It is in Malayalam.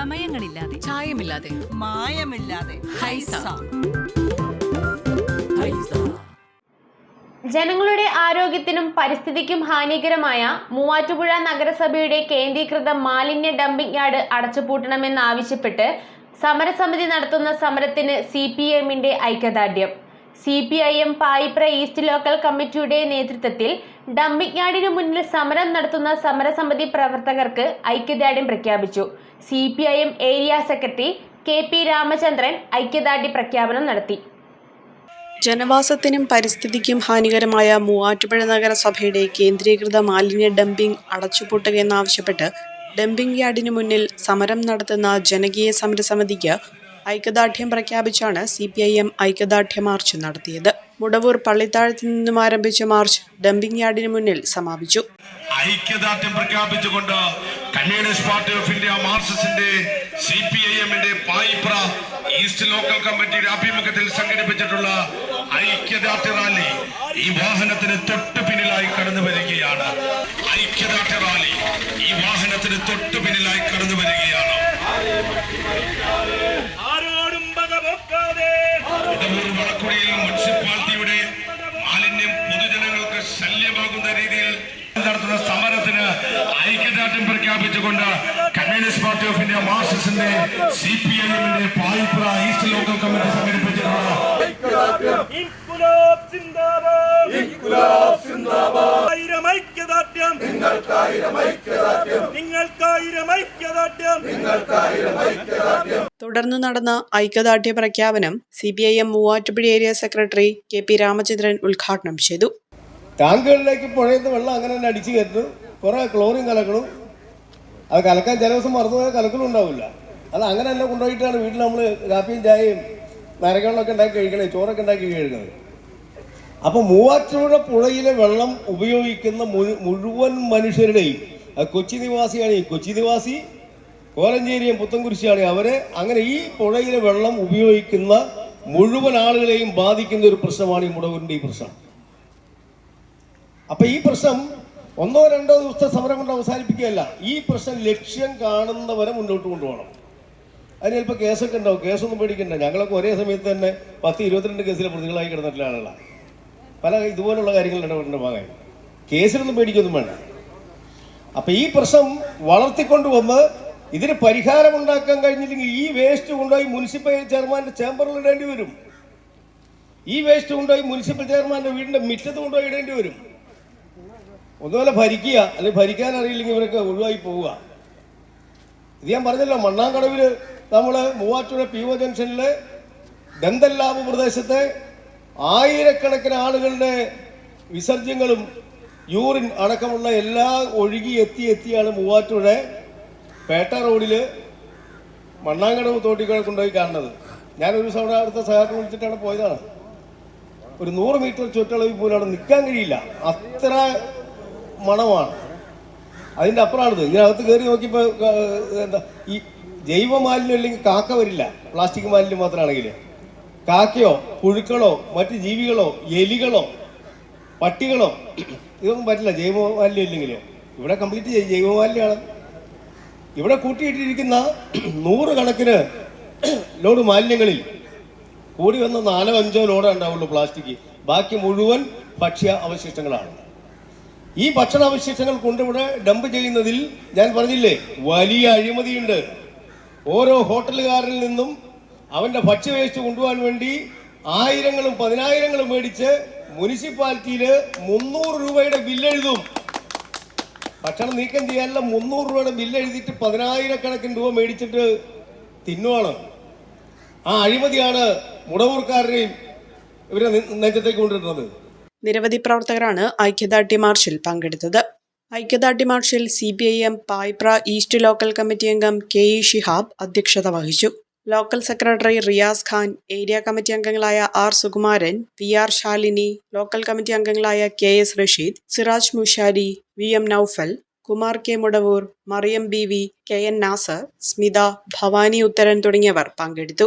ചമയങ്ങളില്ലാതെ ചായമില്ലാതെ. മായമില്ലാതെ. ഹൈസ. ജനങ്ങളുടെ ആരോഗ്യത്തിനും പരിസ്ഥിതിക്കും ഹാനികരമായ മൂവാറ്റുപുഴ നഗരസഭയുടെ കേന്ദ്രീകൃത മാലിന്യ ഡംപിംഗ് യാർഡ് അടച്ചുപൂട്ടണമെന്നാവശ്യപ്പെട്ട് സമരസമിതി നടത്തുന്ന സമരത്തിന് സി പി എമ്മിന്റെ ഐക്യദാർഢ്യം. C P I M Payipra east local കമ്മിറ്റിയുടെ നേതൃത്വത്തിൽ ഡംപിംഗ് യാർഡിന് മുന്നിൽ സമരം നടത്തുന്ന സമരസമിതി പ്രവർത്തകർക്ക് ഐക്യദാർഢ്യം പ്രഖ്യാപിച്ചു. C P I M area secretary K P Ramachandran ഐക്യദാർഢ്യ പ്രഖ്യാപനം നടത്തി. ജനവാസത്തിനും പരിസ്ഥിതിക്കും ഹാനികരമായ മൂവാറ്റുപുഴ നഗരസഭയുടെ കേന്ദ്രീകൃത മാലിന്യ ഡംപിംഗ് അടച്ചുപൂട്ടുകയെന്നാവശ്യപ്പെട്ട് ഡംപിംഗ് യാർഡിന് മുന്നിൽ സമരം നടത്തുന്ന ജനകീയ സമരസമിതിക്ക് ഐക്യദാർഢ്യം പ്രഖ്യാപിച്ചാണ് സി പി ഐ എം ഐക്യദാർഢ്യ മാർച്ച് നടത്തിയത്. മുടവൂർ പള്ളിത്താഴത്തു നിന്നും ആരംഭിച്ച മാർച്ച് ഡംപിംഗ് യാർഡിന് മുന്നിൽ സമാപിച്ചു. ഐക്യദാർഢ്യം പ്രഖ്യാപിച്ചുകൊണ്ട് കമ്മ്യൂണിസ്റ്റ് പാർട്ടി ഓഫ് ഇന്ത്യ മാർസിന്റെ സി പി ഐ എമ്മിന്റെ പായിപ്ര ഈസ്റ്റ് ലോക്കൽ കമ്മിറ്റിയുടെ ആഭിമുഖ്യത്തിൽ സംഘടിപ്പിച്ചിട്ടുള്ള ഐക്യദാർഢ്യ റാലി ഈ വാഹനത്തിന് തൊട്ടു പിന്നിലായി കടന്നു വരികയാണ് ഐക്യദാർഢ്യ റാലി ഈ വാഹനത്തിന് തൊട്ടു പിന്നിലായി കടന്നു വരികയാണ് രീതിയിൽ നടത്തുന്ന സമരത്തിന് ഐക്യദാർഢ്യം പ്രഖ്യാപിച്ചുകൊണ്ട് കമ്മ്യൂണിസ്റ്റ് പാർട്ടി ഓഫ് ഇന്ത്യ മാർക്സിസ്റ്റിന്റെ സി പി ഐ എമ്മിന്റെ പായിപ്പുറ ഈസ്റ്റ് ലോക്കൽ കമ്മിറ്റി ഐക്യദാർഢ്യം. തുടർന്ന് നടന്ന ഐക്യദാർഢ്യ പ്രഖ്യാപനം C P I M Muvattupuzha area secretary K P Ramachandran ഉദ്ഘാടനം ചെയ്തു. ടാങ്കുകളിലേക്ക് പുഴയിൽ വെള്ളം അങ്ങനെ തന്നെ അടിച്ചു കയറ്റും. കുറേ ക്ലോറിൻ കലക്കണം അത് കലക്കാൻ ചില ദിവസം മറന്നുപോയാൽ കലക്കലും ഉണ്ടാവില്ല. അത് അങ്ങനെ തന്നെ കൊണ്ടുപോയിട്ടാണ് വീട്ടിൽ നമ്മൾ കാപ്പിയും ചായയും നരകളിലൊക്കെ ഉണ്ടാക്കി കഴിക്കണേ ചോറൊക്കെ ഉണ്ടാക്കി കഴിക്കുന്നത് അപ്പോൾ മൂവാറ്റുപുഴ പുഴയിലെ വെള്ളം ഉപയോഗിക്കുന്ന മുഴുവൻ മനുഷ്യരുടെയും കൊച്ചി നിവാസിയാണ് ഈ കൊച്ചി നിവാസി കോലഞ്ചേരിയും പുത്തൻകുരിശിയാണ് അവരെ. അങ്ങനെ ഈ പുഴയിലെ വെള്ളം ഉപയോഗിക്കുന്ന മുഴുവൻ ആളുകളെയും ബാധിക്കുന്ന ഒരു പ്രശ്നമാണ് ഈ മുടവൂരിന്റെ ഈ പ്രശ്നം. അപ്പൊ ഈ പ്രശ്നം ഒന്നോ രണ്ടോ ദിവസത്തെ സമരം കൊണ്ട് അവസാനിപ്പിക്കുകയല്ല. ഈ പ്രശ്നം ലക്ഷ്യം കാണുന്നവരെ മുന്നോട്ട് കൊണ്ടുപോകണം. അതിന് ചിലപ്പോൾ കേസൊക്കെ ഉണ്ടാവും. കേസൊന്നും പേടിക്കണ്ട. ഞങ്ങളൊക്കെ ഒരേ സമയത്ത് തന്നെ പത്ത് ഇരുപത്തിരണ്ട് കേസിലെ പ്രതികളായി കിടന്നിട്ടുള്ള പല ഇതുപോലുള്ള കാര്യങ്ങൾ ഇടപെടേണ്ട ഭാഗമായി. കേസിലൊന്നും പേടിക്കൊന്നും വേണ്ട. അപ്പൊ ഈ പ്രശ്നം വളർത്തിക്കൊണ്ടുവന്ന് ഇതിന് പരിഹാരം ഉണ്ടാക്കാൻ കഴിഞ്ഞില്ലെങ്കിൽ ഈ വേസ്റ്റ് കൊണ്ടുപോയി മുനിസിപ്പൽ ചെയർമാന്റെ ചേംബറിൽ ഇടേണ്ടി വരും. ഈ വേസ്റ്റ് കൊണ്ടുപോയി മുനിസിപ്പൽ ചെയർമാന്റെ വീടിന്റെ മുറ്റത്ത് കൊണ്ടുപോയി ഇടേണ്ടി വരും. ഒന്നുപോലെ ഭരിക്കുക. അല്ലെങ്കിൽ ഭരിക്കാൻ അറിയില്ലെങ്കിൽ ഇവരൊക്കെ ഒഴിവായി പോവുക. ഇത് ഞാൻ പറഞ്ഞല്ലോ മണ്ണാങ്കടവിൽ നമ്മൾ മൂവാറ്റുപുഴ പി ഒ ജംഗ്ഷനിലെ ദന്തല്ലാബ് പ്രദേശത്തെ ആയിരക്കണക്കിന് ആളുകളുടെ വിസർജ്യങ്ങളും യൂറിൻ അടക്കമുള്ള എല്ലാ ഒഴുകി എത്തി എത്തിയാണ് മൂവാറ്റുപുഴ പേട്ട റോഡിൽ മണ്ണാങ്കടവ് തോട്ടിക്കളെ കൊണ്ടുപോയി കാണുന്നത്. ഞാനൊരു ദിവസം അടുത്ത സഹായം വിളിച്ചിട്ടാണ് പോയതാണ്. ഒരു നൂറ് മീറ്റർ ചുറ്റളവിൽ പോലും അവിടെ നിൽക്കാൻ കഴിയില്ല. അത്ര മണമാണ്. അതിന്റെ അപ്പുറമാണിത്. ഇതിനകത്ത് കയറി നോക്കിയപ്പോൾ എന്താ ഈ ജൈവ മാലിന്യം ഇല്ലെങ്കിൽ കാക്ക വരില്ല. പ്ലാസ്റ്റിക് മാലിന്യം മാത്രമാണെങ്കിൽ. കാക്കയോ പുഴുക്കളോ മറ്റ് ജീവികളോ എലികളോ പട്ടികളോ ഇതൊന്നും പറ്റില്ല. ജൈവ മാലിന്യം ഇല്ലെങ്കിൽ ഇവിടെ കംപ്ലീറ്റ് ജൈവ മാലിന്യമാണ് ഇവിടെ കൂട്ടിയിട്ടിരിക്കുന്ന നൂറുകണക്കിന് ലോഡ് മാലിന്യങ്ങളിൽ കൂടി വന്ന നാലോ അഞ്ചോ ലോഡേ ഉണ്ടാവുള്ളൂ പ്ലാസ്റ്റിക്. ബാക്കി മുഴുവൻ ഭക്ഷ്യ അവശിഷ്ടങ്ങളാണ്. ഈ ഭക്ഷണ അവശിഷ്ടങ്ങൾ കൊണ്ടിവിടെ ഡംപ് ചെയ്യുന്നതിൽ ഞാൻ പറഞ്ഞില്ലേ വലിയ അഴിമതിയുണ്ട്. ഓരോ ഹോട്ടലുകാരിൽ നിന്നും അവന്റെ ഭക്ഷ്യ വേസ്റ്റ് കൊണ്ടുപോകാൻ വേണ്ടി ആയിരങ്ങളും പതിനായിരങ്ങളും മേടിച്ച് മുനിസിപ്പാലിറ്റിയിൽ മുന്നൂറ് രൂപയുടെ ബില്ലെഴുതും ഭക്ഷണം നീക്കം ചെയ്യാനുള്ള മുന്നൂറ് രൂപയുടെ ബില്ലെഴുതിയിട്ട് പതിനായിരക്കണക്കിന് രൂപ മേടിച്ചിട്ട് തിന്നുവാണ്. ആ അഴിമതിയാണ് മുടവൂർക്കാരുടെയും ഇവരെ നെഞ്ചത്തേക്ക് കൊണ്ടിരുന്നത് നിരവധി പ്രവർത്തകരാണ് ഐക്യദാർഢ്യ മാർച്ചിൽ പങ്കെടുത്തത്. ഐക്യദാർഢ്യ മാർച്ചിൽ C P I M Payipra east local committee അംഗം കെ ഇ ഷിഹാബ് അധ്യക്ഷത വഹിച്ചു. Local secretary Riyas Khan area committee അംഗങ്ങളായ R Sukumaran V R Shalini local committee അംഗങ്ങളായ K S Rasheed Siraj Mushari V M Noufal Kumar K Mudavoor Mariyam B V K N Nasar Smitha Bhavani Utharan തുടങ്ങിയവർ പങ്കെടുത്തു.